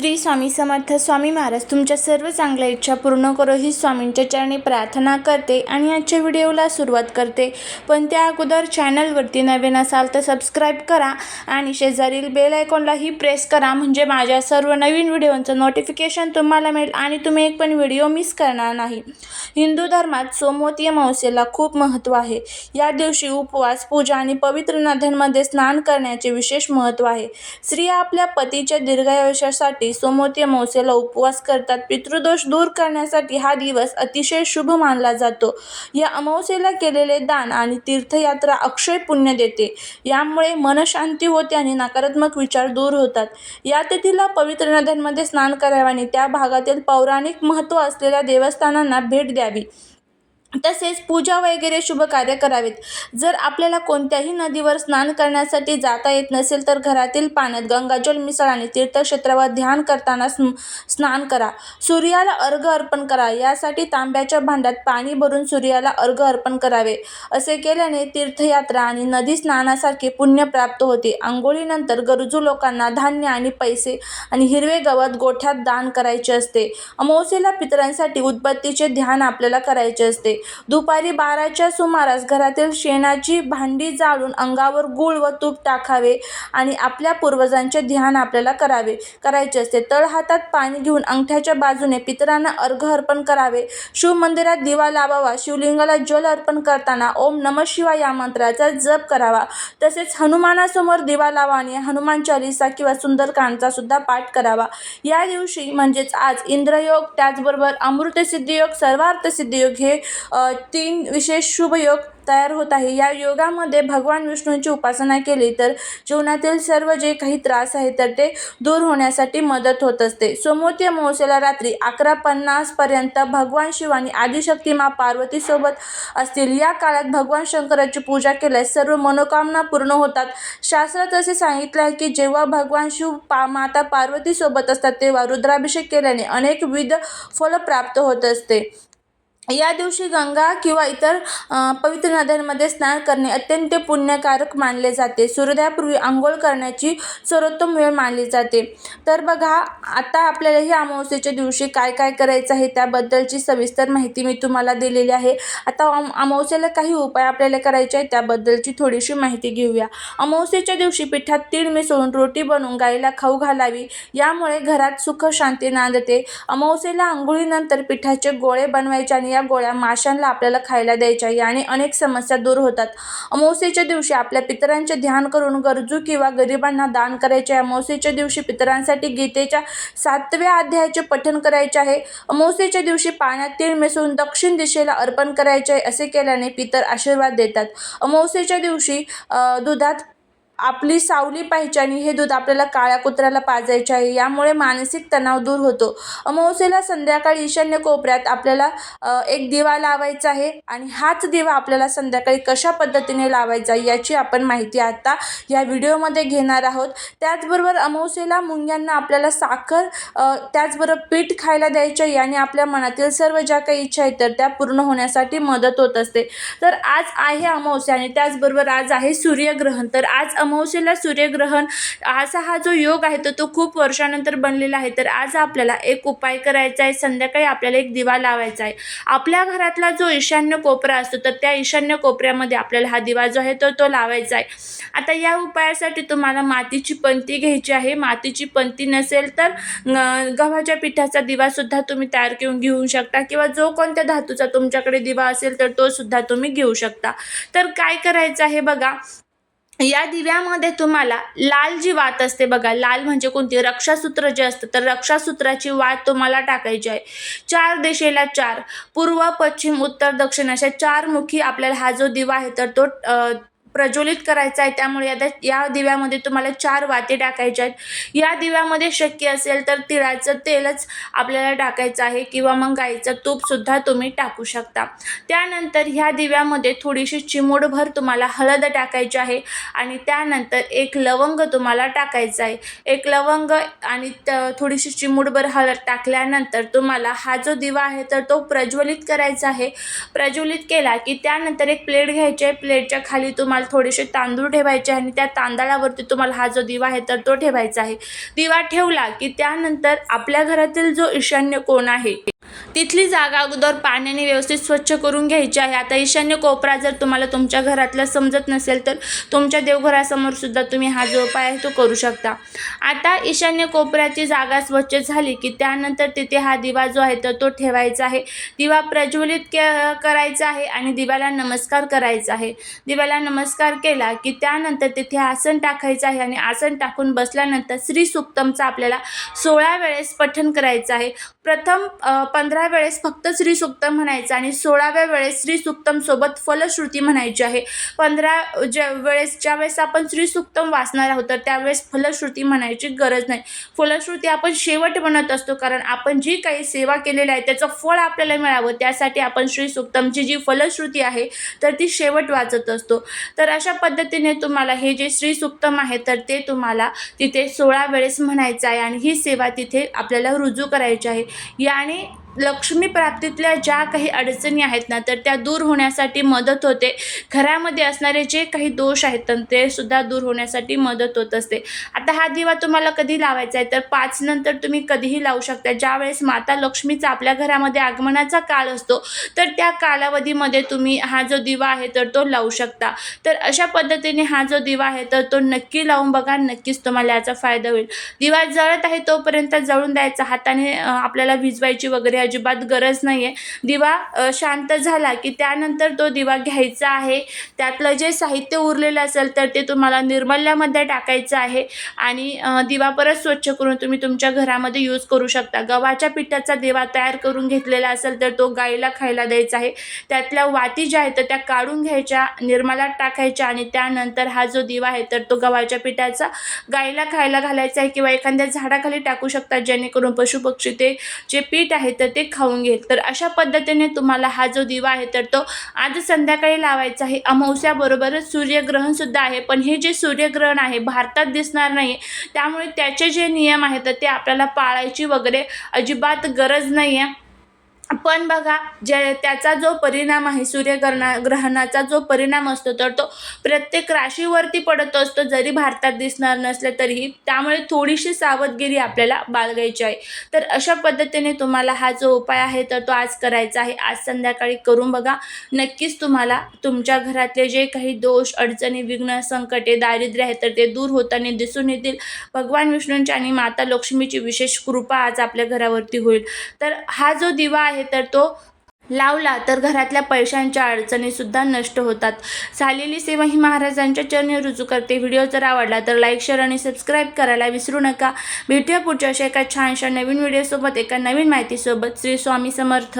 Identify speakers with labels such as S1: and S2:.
S1: श्री स्वामी समर्थ स्वामी महाराज तुमच्या सर्व चांगल्या इच्छा पूर्ण करो ही स्वामींच्या चरणी प्रार्थना करते आणि आजच्या व्हिडिओला सुरुवात करते. पण त्या अगोदर चॅनलवरती नवीन असाल तर सबस्क्राईब करा आणि शेजारील बेल आयकॉनलाही प्रेस करा म्हणजे माझ्या सर्व नवीन व्हिडिओंचं नोटिफिकेशन तुम्हाला मिळेल आणि तुम्ही एक पण व्हिडिओ मिस करणार नाही. हिंदू धर्मात सोमवती अमावस्येला खूप महत्त्व आहे. या दिवशी उपवास पूजा आणि पवित्र नद्यांमध्ये स्नान करण्याचे विशेष महत्त्व आहे. स्त्रिया आपल्या पतीच्या दीर्घायुष्यासाठी सोमवती अमावस्येला उपवास करतात. पितृदोष दूर करण्यासाठी हा दिवस अतिशय शुभ मानला जातो. या अमावस्येला केलेले दान आणि तीर्थयात्रा अक्षय पुण्य देते. यामुळे मनशांती होते आणि नकारात्मक विचार दूर होतात. या तिथीला पवित्र नद्यांमध्ये स्नान करावे आणि त्या भागातील पौराणिक महत्त्व असलेल्या देवस्थानांना भेट द्यावी. तसेच पूजा वगैरे शुभ कार्य करावेत. जर आपल्याला कोणत्याही नदीवर स्नान करण्यासाठी जाता येत नसेल तर घरातील पाण्यात गंगाजल मिसळ आणि तीर्थक्षेत्रावर ध्यान करताना स्नान करा. सूर्याला अर्घ अर्पण करा. यासाठी तांब्याच्या भांड्यात पाणी भरून सूर्याला अर्घ अर्पण करावे. असे केल्याने तीर्थयात्रा आणि नदी स्नानासारखे पुण्य प्राप्त होते. आंघोळीनंतर गरजू लोकांना धान्य आणि पैसे आणि हिरवे गवत गोठ्यात दान करायचे असते. अमावस्येला पितरांसाठी उदबत्तीचे ध्यान आपल्याला करायचे असते. दुपारी बाराच्या सुमारास घरातील शेणाची भांडी जाळून अंगावर गूळ व तूप टाकावे आणि आपल्या पूर्वजांचे ध्यान आपल्याला करावे. करायचे असते. तळहातात पाणी घेऊन अंगठ्याच्या बाजूने पितरांना अर्घ अर्पण करावे. शिव मंदिरात दिवा लावावा. शिवलिंगाला जल अर्पण करताना ओम नम शिवा या मंत्राचा जप करावा. तसेच हनुमानासमोर दिवा लावा आणि हनुमान चालिसा किंवा सुंदरकांडचा सुद्धा पाठ करावा. या दिवशी म्हणजेच आज इंद्रयोग त्याचबरोबर अमृतसिद्धियोग सर्वार्थसिद्धियोग हे तीन विशेष शुभ योग तयार होत आहे. या योगामध्ये भगवान विष्णूंची उपासना केली तर जीवनातील सर्व जे काही त्रास आहे तर ते दूर होण्यासाठी मदत होत असते. सोमवती अमावस्येला रात्री अकरा पन्नासपर्यंत भगवान शिव आणि आदिशक्ती मा पार्वतीसोबत असतील. या काळात भगवान शंकराची पूजा केल्यास सर्व मनोकामना पूर्ण होतात. शास्त्रात असे सांगितले आहे की जेव्हा भगवान शिव पा माता पार्वतीसोबत असतात तेव्हा रुद्राभिषेक केल्याने अनेक विध फल प्राप्त होत असते. या दिवशी गंगा किंवा इतर पवित्र नद्यांमध्ये स्नान करणे अत्यंत पुण्यकारक मानले जाते. सूर्योदयापूर्वी आंघोळ करण्याची सर्वोत्तम वेळ मानली जाते. तर बघा आता आपल्याला ही अमावस्येच्या दिवशी काय काय करायचं आहे त्याबद्दलची सविस्तर माहिती मी तुम्हाला दिलेली आहे. आता अमावस्याला अमावस्येला काही उपाय आपल्याला करायचे आहे त्याबद्दलची थोडीशी माहिती घेऊया. अमावस्येच्या दिवशी पिठात तीळ मिसळून रोटी बनवून गाईला खाऊ घालावी. यामुळे घरात सुख शांती नांदते. अमावस्येला आंघोळीनंतर पिठाचे गोळे बनवायचे आणि या गोळ्या माशांना आपल्याला खायला द्यायच्या याने अनेक समस्या दूर होतात. अमावस्येच्या दिवशी आपल्या पितरांचे ध्यान करून गरजू किंवा गरिबांना दान करायचे आहे. अमावस्येच्या दिवशी पितरांसाठी गीतेच्या सातव्या अध्यायाचे पठण करायचे आहे. अमावस्येच्या दिवशी पाण्यात तीळ मिसळून दक्षिण दिशेला अर्पण करायचे आहे असे केल्याने पितर आशीर्वाद देतात. अमावस्येच्या दिवशी दुधात आपली सावली पाहिजे हे दूध आपल्याला काळ्या कुत्र्याला पाजायचे आहे यामुळे मानसिक तणाव दूर होतो. अमावस्येला संध्याकाळी ईशान्य कोपऱ्यात आपल्याला एक दिवा लावायचा आहे आणि हाच दिवा आपल्याला संध्याकाळी कशा पद्धतीने लावायचा याची आपण माहिती आता या व्हिडिओमध्ये घेणार आहोत. त्याचबरोबर अमावस्येला मुंग्यांना आपल्याला साखर त्याचबरोबर पीठ खायला द्यायचे आहे आणि आपल्या मनातील सर्व ज्या काही इच्छा आहेत तर त्या पूर्ण होण्यासाठी मदत होत असते. तर आज आहे अमावस्या आणि त्याचबरोबर आज आहे सूर्यग्रहण. तर आज अमावस्येला सूर्यग्रहण असा हा जो योग आहे तो तो खूप वर्षानंतर बनलेला आहे. तर आज आपल्याला एक उपाय करायचा आहे. संध्याकाळी आपल्याला एक दिवा लावायचा आहे. आपल्या घरातला जो ईशान्य कोपरा असतो तर त्या ईशान्य कोपऱ्यामध्ये आपल्याला हा दिवा जो आहे तो तो लावायचा आहे. आता या उपायासाठी तुम्हाला मातीची पंती घ्यायची आहे. मातीची पंती नसेल तर गव्हाच्या पिठाचा दिवासुद्धा तुम्ही तयार करून घेऊ शकता किंवा जो कोणत्या धातूचा तुमच्याकडे दिवा असेल तर तो सुद्धा तुम्ही घेऊ शकता. तर काय करायचं आहे बघा या दिव्यामध्ये तुम्हाला लाल जी वात असते बघा लाल म्हणजे कोणती? रक्षासूत्र जे असतं तर रक्षासूत्राची वात तुम्हाला टाकायची आहे. चार दिशेला चार पूर्व पश्चिम उत्तर दक्षिण अशा चार मुखी आपल्याला हा जो दिवा आहे तर तो प्रज्वलित करायचा आहे त्यामुळे आता या दिव्यामध्ये तुम्हाला चार वाती टाकायच्या आहेत. या दिव्यामध्ये शक्य असेल तर तिळाचं तेलच आपल्याला टाकायचं आहे किंवा मग गाईचं तूपसुद्धा तुम्ही टाकू शकता. त्यानंतर ह्या दिव्यामध्ये थोडीशी चिमूडभर तुम्हाला हळद टाकायची आहे आणि त्यानंतर एक लवंग तुम्हाला टाकायचं आहे. एक लवंग आणि त थोडीशी चिमूडभर हळद टाकल्यानंतर तुम्हाला हा जो दिवा आहे तर तो प्रज्वलित करायचा आहे. प्रज्वलित केला की त्यानंतर एक प्लेट घ्यायची आहे. प्लेटच्या खाली तुम्हाला तुम्हाला थोडेसे तांदूळ ठेवायचे आहे आणि त्या तांदळावरती तुम्हाला हा जो दिवा आहे तर तो ठेवायचा आहे. दिवा ठेवला की त्यानंतर आपल्या घरातील जो ईशान्य कोण आहे तिथली जागा अगोदर पाण्याने व्यवस्थित स्वच्छ करून घ्यायची आहे. आता ईशान्य कोपरा जर तुम्हाला तुमच्या घरातला समजत नसेल तर तुमच्या देवघरासमोर सुद्धा तुम्ही हा जो उपाय आहे तो करू शकता. आता ईशान्य कोपऱ्याची जागा स्वच्छ झाली की त्यानंतर तिथे हा दिवा जो आहे तर तो ठेवायचा आहे. दिवा प्रज्वलित के करायचा आहे आणि दिव्याला नमस्कार करायचा आहे. दिव्याला नमस्कार केला की त्यानंतर तिथे आसन टाकायचं आहे आणि आसन टाकून बसल्यानंतर श्री सुक्तमचा आपल्याला सोळा वेळेस पठण करायचं आहे. प्रथम पंधरा वेळेस फक्त श्री सुक्तम म्हणायचं आणि सोळाव्या वेळेस श्री सुक्तम सोबत फलश्रुती म्हणायची आहे. पंधरा ज्या वेळेस ज्यावेळेस आपण श्री सुक्तम वाचणार आहोत तर त्यावेळेस फलश्रुती म्हणायची गरज नाही. फलश्रुती आपण शेवट म्हणत असतो कारण आपण जी काही सेवा केलेली आहे त्याचं फळ आपल्याला मिळावं त्यासाठी आपण श्री सुक्तमची जी फलश्रुती आहे तर ती शेवट वाचत असतो. तर अशा पद्धतीने तुम्हाला हे जे श्री सुक्तम आहे तर ते तुम्हाला तिथे सोळा वेळेस म्हणायचं आहे आणि ही सेवा तिथे आपल्याला रुजू करायची आहे. याने लक्ष्मी प्राप्तीतल्या ज्या काही अडचणी आहेत ना तर त्या दूर होण्यासाठी मदत होते. घरामध्ये असणारे जे काही दोष आहेत तर ते सुद्धा दूर होण्यासाठी मदत होत असते. आता हा दिवा तुम्हाला कधी लावायचा आहे? तर पाच नंतर तुम्ही कधीही लावू शकता. ज्यावेळेस माता लक्ष्मीचा आपल्या घरामध्ये आगमनाचा काळ असतो तर त्या कालावधीमध्ये तुम्ही हा जो दिवा आहे तर तो लावू शकता. तर अशा पद्धतीने हा जो दिवा आहे तर तो नक्की लावून बघा नक्कीच तुम्हाला याचा फायदा होईल. दिवा जळत आहे तोपर्यंत जळून द्यायचा. हाताने आपल्याला भिजवायची वगैरे अजिबात गरज नाही आहे दिवा शांत झाला की त्यानंतर तो दिवा घ्यायचा आहे. त्यातलं जे साहित्य उरलेलं असेल तर ते तुम्हाला निर्मल्यामध्ये टाकायचं आहे आणि दिवा परत स्वच्छ करून तुम्ही तुमच्या घरामध्ये यूज करू शकता. गव्हाच्या पिठाचा दिवा तयार करून घेतलेला असेल तर तो गाईला खायला द्यायचा आहे. त्यातल्या वाती ज्या आहेत तर त्या काढून घ्यायच्या निर्मलात टाकायच्या आणि त्यानंतर हा जो दिवा आहे तर तो गव्हाच्या पिठाचा गाईला खायला घालायचा आहे किंवा एखाद्या झाडाखाली टाकू शकता जेणेकरून पशुपक्षी ते जे पीठ आहे तर ते खाऊन घेईल. तर अशा पद्धतीने तुम्हाला हा जो दिवा आहे तर तो आज संध्याकाळी लावायचा आहे. अमावस्याबरोबरच सूर्यग्रहण सुद्धा आहे. पण हे जे सूर्यग्रहण आहे भारतात दिसणार नाही त्यामुळे त्याचे जे नियम आहेत तर ते आपल्याला पाळायची वगैरे अजिबात गरज नाही आहे पण बघा जे त्याचा जो परिणाम आहे सूर्यग्रहणा ग्रहणाचा जो परिणाम असतो तर तो प्रत्येक राशीवरती पडत असतो. जरी भारतात दिसणार नसले तरीही त्यामुळे थोडीशी सावधगिरी आपल्याला बाळगायची आहे. तर अशा पद्धतीने तुम्हाला हा जो उपाय आहे तर तो आज करायचा आहे. आज संध्याकाळी करून बघा. नक्कीच तुम्हाला तुमच्या घरातले जे काही दोष अडचणी विघ्न संकटे दारिद्र्य आहे तर ते दूर होताना दिसून येतील. भगवान विष्णूंची आणि माता लक्ष्मीची विशेष कृपा आज आपल्या घरावरती होईल. तर हा जो दिवा आहे तर तो लावला तर घरातल्या पैशांच्या अडचणी सुद्धा नष्ट होतात. झालेली सेवा ही महाराजांच्या चरणी रुजू करते. व्हिडिओ जर आवडला तर लाईक शेअर आणि सबस्क्राईब करायला विसरू नका. भेटूया पुढच्या अशा एका छानशा नवीन व्हिडिओसोबत एका नवीन माहितीसोबत. श्री स्वामी समर्थ.